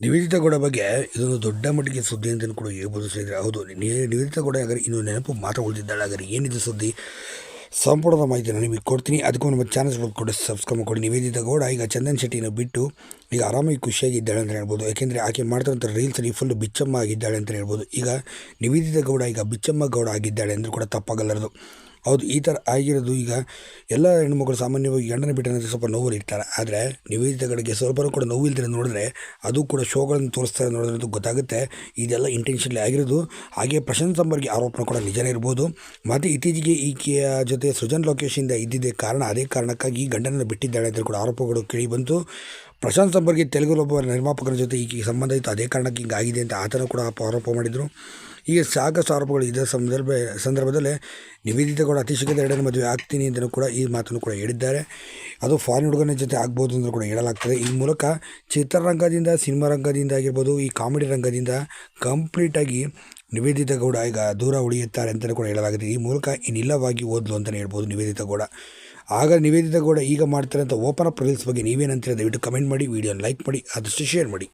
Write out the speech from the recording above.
ನಿವೇದಿತಾ ಗೌಡ ಬಗ್ಗೆ ಇದೊಂದು ದೊಡ್ಡ ಮಟ್ಟಿಗೆ ಸುದ್ದಿ ಅಂತಲೂ ಕೂಡ ಹೇಳ್ಬೋದು ಸ್ನೇಹಿತರೆ. ಹೌದು ನಿವೇದಿತ ಗೌಡ ಹಾಗಾದ್ರೆ ಇನ್ನು ನೆನಪು ಮಾತ್ರ ಉಳಿದಿದ್ದಾಳೆ ಹಾಗಾದ್ರೆ ಏನಿದೆ ಸುದ್ದಿ? ಸಂಪೂರ್ಣದ ಮಾಹಿತಿನ ನಿಮಗೆ ಕೊಡ್ತೀನಿ. ಅದಕ್ಕೂ ನಮ್ಮ ಚಾನಲ್ಸ್ ಕೊಡಿ ಸಬ್ಸ್ಕ್ರೈಬ್ ಮಾಡಿ ನಿವೇದಿತ ಗೌಡ, ಈಗ ಚಂದನ್ ಶೆಟ್ಟಿನ ಬಿಟ್ಟು ಈಗ ಆರಾಮಾಗಿ ಖುಷಿಯಾಗಿದ್ದಾಳೆ ಅಂತ ಹೇಳ್ಬೋದು. ಯಾಕೆಂದರೆ ಆಕೆ ಮಾಡ್ತಿರೋಂಥ ರೀಲ್ಸಲ್ಲಿ ಫುಲ್ ಬಿಚ್ಚಮ್ಮ ಆಗಿದ್ದಾಳೆ ಅಂತ ಹೇಳ್ಬೋದು. ಈಗ ನಿವೇದಿತ ಗೌಡ ಈಗ ಬಿಚ್ಚಮ್ಮ ಗೌಡ ಆಗಿದ್ದಾಳೆ ಅಂದರೂ ಕೂಡ ತಪ್ಪಾಗಲ್ಲರದು ಹೌದು, ಈ ಥರ ಆಗಿರೋದು ಈಗ ಎಲ್ಲ ಹೆಣ್ಮಕ್ಳು ಸಾಮಾನ್ಯವಾಗಿ ಗಂಡನ ಬಿಟ್ಟರೆ ಸ್ವಲ್ಪ ನೋವು ಇರ್ತಾರೆ ಆದರೆ ನಿವೇದಿತ ಕಡೆಗೆ ಸ್ವಲ್ಪನೂ ಕೂಡ ನೋವು ಇಲ್ದಿರ ನೋಡಿದ್ರೆ ಅದು ಕೂಡ ಶೋಗಳನ್ನು ತೋರಿಸ್ತಾರೆ ನೋಡಿದ್ರೆ ಗೊತ್ತಾಗುತ್ತೆ. ಇದೆಲ್ಲ ಇಂಟೆನ್ಷನ್ಲಿ ಆಗಿರೋದು. ಹಾಗೆ ಪ್ರಶಾಂತ್ ಸಂಬರ್ಗೆ ಆರೋಪನ ಕೂಡ ನಿಜನೇ ಇರ್ಬೋದು. ಮತ್ತು ಇತ್ತೀಚೆಗೆ ಈಕೆಯ ಜೊತೆ ಸೃಜನ್ ಲೊಕೇಶಿಂದ ಇದ್ದಿದ್ದೇ ಕಾರಣ, ಅದೇ ಕಾರಣಕ್ಕಾಗಿ ಗಂಡನನ್ನು ಬಿಟ್ಟಿದ್ದಾಳೆ ಅಂತ ಕೂಡ ಆರೋಪಗಳು ಕೇಳಿ ಬಂತು. ಪ್ರಶಾಂತ್ ಸಂಬರ್ಗಿ ತೆಲುಗು ನಿರ್ಮಾಪಕರ ಜೊತೆ ಈಗ ಸಂಬಂಧ ಅದೇ ಕಾರಣಕ್ಕೆ ಹಿಂಗೆ ಆಗಿದೆ ಅಂತ ಆತನ ಕೂಡ ಆರೋಪ ಮಾಡಿದರು. ಈಗ ಸಾಕಷ್ಟು ಆರೋಪಗಳು ಇದ್ದ ಸಂದರ್ಭ ಸಂದರ್ಭದಲ್ಲೇ ನಿವೇದಿತ ಕೂಡ ಅತಿ ಶೀಘ್ರದಲ್ಲಿ ಎರಡನೇ ಮದುವೆ ಆಗ್ತೀನಿ ಅಂತಲೂ ಕೂಡ ಈ ಮಾತನ್ನು ಕೂಡ ಹೇಳಿದ್ದಾರೆ. ಅದು ಫಾರಿನ್ ಹುಡುಗನ ಜೊತೆ ಆಗ್ಬೋದು ಅಂತ ಕೂಡ ಹೇಳಲಾಗ್ತದೆ. ಈ ಮೂಲಕ ಚಿತ್ರರಂಗದಿಂದ, ಸಿನಿಮಾ ರಂಗದಿಂದ ಆಗಿರ್ಬೋದು, ಈ ಕಾಮಿಡಿ ರಂಗದಿಂದ ಕಂಪ್ಲೀಟಾಗಿ ನಿವೇದಿತ ಗೌಡ ಈಗ ದೂರ ಉಳಿಯುತ್ತಾರೆ ಅಂತಲೂ ಕೂಡ ಹೇಳಲಾಗಿದೆ. ಈ ಮೂಲಕ ಇನ್ನಿಲ್ಲವಾಗಿ ಓದ್ಲು ಅಂತಲೇ ಹೇಳ್ಬೋದು ನಿವೇದಿತ ಗೌಡ. ಆಗ ನಿವೇದಿತ ಕೂಡ ಈಗ ಮಾಡ್ತಾರೆ ಅಂತ ಓಪನ್ ಅಪ್ ಬಗ್ಗೆ ನೀವೇನಂತೀರ ದಯವಿಟ್ಟು ಕಮೆಂಟ್ ಮಾಡಿ ವೀಡಿಯೋನ ಲೈಕ್ ಮಾಡಿ, ಆದಷ್ಟು ಶೇರ್ ಮಾಡಿ.